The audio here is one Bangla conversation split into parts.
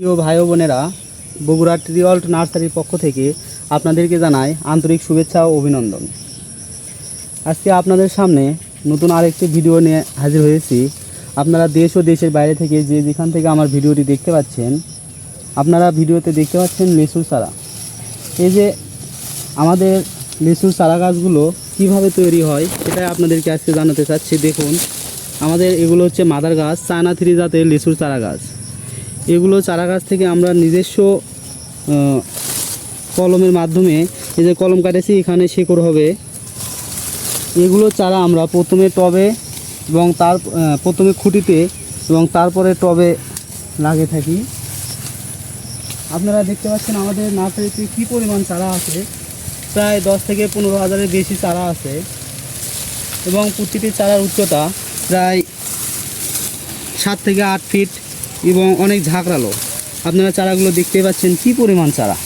প্রিয় ভাই বোনেরা, বগুড়া ট্রিঅল্ট নার্সারির পক্ষ থেকে আপনাদেরকে জানাই আন্তরিক শুভেচ্ছা ও অভিনন্দন। আজকে আপনাদের সামনে নতুন আরেকটি ভিডিও নিয়ে হাজির হয়েছি। আপনারা দেশ ও দেশের বাইরে থেকে যে যেখান থেকে আমার ভিডিওটি দেখতে পাচ্ছেন, আপনারা ভিডিওতে দেখতে পাচ্ছেন লিচুর চারা। এই যে আমাদের লিচুর চারা গাছগুলো কীভাবে তৈরি হয় সেটাই আপনাদেরকে আজকে জানাতে চাচ্ছি। দেখুন, আমাদের এগুলো হচ্ছে মাদার গাছ, চায়না থ্রি জাতের লিচুর চারা গাছ। এগুলো চারা গাছ থেকে আমরা নিজস্ব কলমের মাধ্যমে এই যে কলম কাটেছি, এখানে শেকড় হবে। এগুলো চারা আমরা প্রথমে টবে এবং তার প্রথমে খুঁটিতে এবং তারপরে টবে লাগে থাকি। আপনারা দেখতে পাচ্ছেন আমাদের নার্সারিতে কী পরিমাণ চারা আছে? প্রায় দশ থেকে পনেরো হাজারের বেশি চারা আছে। এবং প্রতিটি চারার উচ্চতা প্রায় সাত থেকে আট ফিট। এবং অনেক ঝাঁকড়ালো। আপনারা চারাগুলো দেখতে পাচ্ছেন কি পরিমাণ চারা।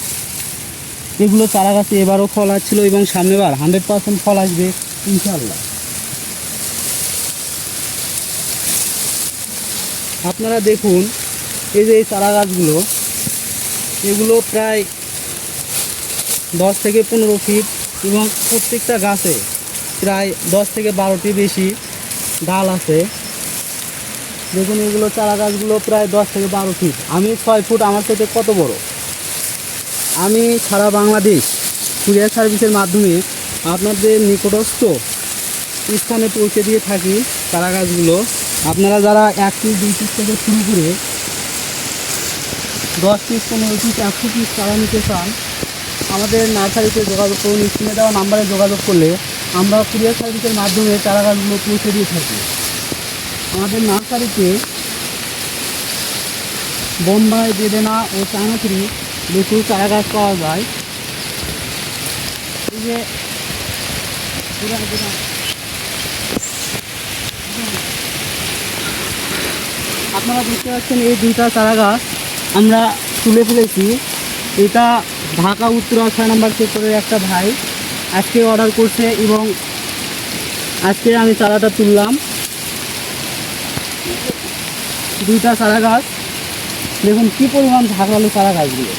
এগুলো চারা গাছে এবারও ফল আসছিল এবং সামনেবার হান্ড্রেড পার্সেন্ট ফল আসবে ইনশাল্লাহ আপনারা দেখুন, এই যে এই চারা গাছগুলো, এগুলো প্রায় দশ থেকে পনেরো ফিট এবং প্রত্যেকটা গাছে প্রায় দশ থেকে বারোটি বেশি ডাল আছে। দেখুন, এগুলো চারা গাছগুলো প্রায় দশ থেকে বারো ফিট আমি ছয় ফুট, আমার থেকে কত বড়? আমি সারা বাংলাদেশ কুরিয়ার সার্ভিসের মাধ্যমে আপনাদের নিকটস্থ স্থানে পৌঁছে দিয়ে থাকি চারা গাছগুলো। আপনারা যারা এক পিস দুই পিস থেকে শুরু করে দশ পিস পনেরো পিস একশো পিস চারা নিতে চান, আমাদের নার্সারিতে যোগাযোগ করুন, স্ক্রিনে দেওয়া নাম্বারে যোগাযোগ করলে আমরা কুরিয়ার সার্ভিসের মাধ্যমে চারা গাছগুলো পৌঁছে দিয়ে থাকি। আমাদের নার্সারিতে বোম্বাই, বেদেনা ও চায়নাথুরি লিচুর চারা গাছ পাওয়া যায়। এই যে আপনারা দেখতে পাচ্ছেন এই দুইটা চারা গাছ আমরা তুলে ফেলেছি। এটা ঢাকা উত্তরা ছয় নম্বর সেক্টরের একটা ভাই আজকে অর্ডার করছে এবং আজকে আমি চারাটা তুললাম। দুইটা চারা গাছ। দেখুন কী পরিমাণ ঝাঁকড়ালো চারা গাছগুলো।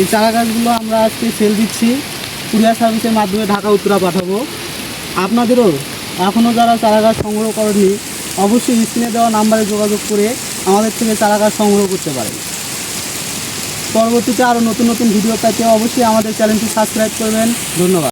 এই চারা গাছগুলো আমরা আজকে সেল দিচ্ছি। কুরিয়ার সার্ভিসের মাধ্যমে ঢাকা, উত্তরা পাঠাবো। আপনাদেরও এখনও যারা চারা গাছ সংগ্রহ করেনি অবশ্যই স্ক্রিনে দেওয়া নাম্বারে যোগাযোগ করে আমাদের থেকে চারা গাছ সংগ্রহ করতে পারেন। পরবর্তীতে আরও নতুন নতুন ভিডিও পেতে অবশ্যই আমাদের চ্যানেলটি সাবস্ক্রাইব করবেন। ধন্যবাদ।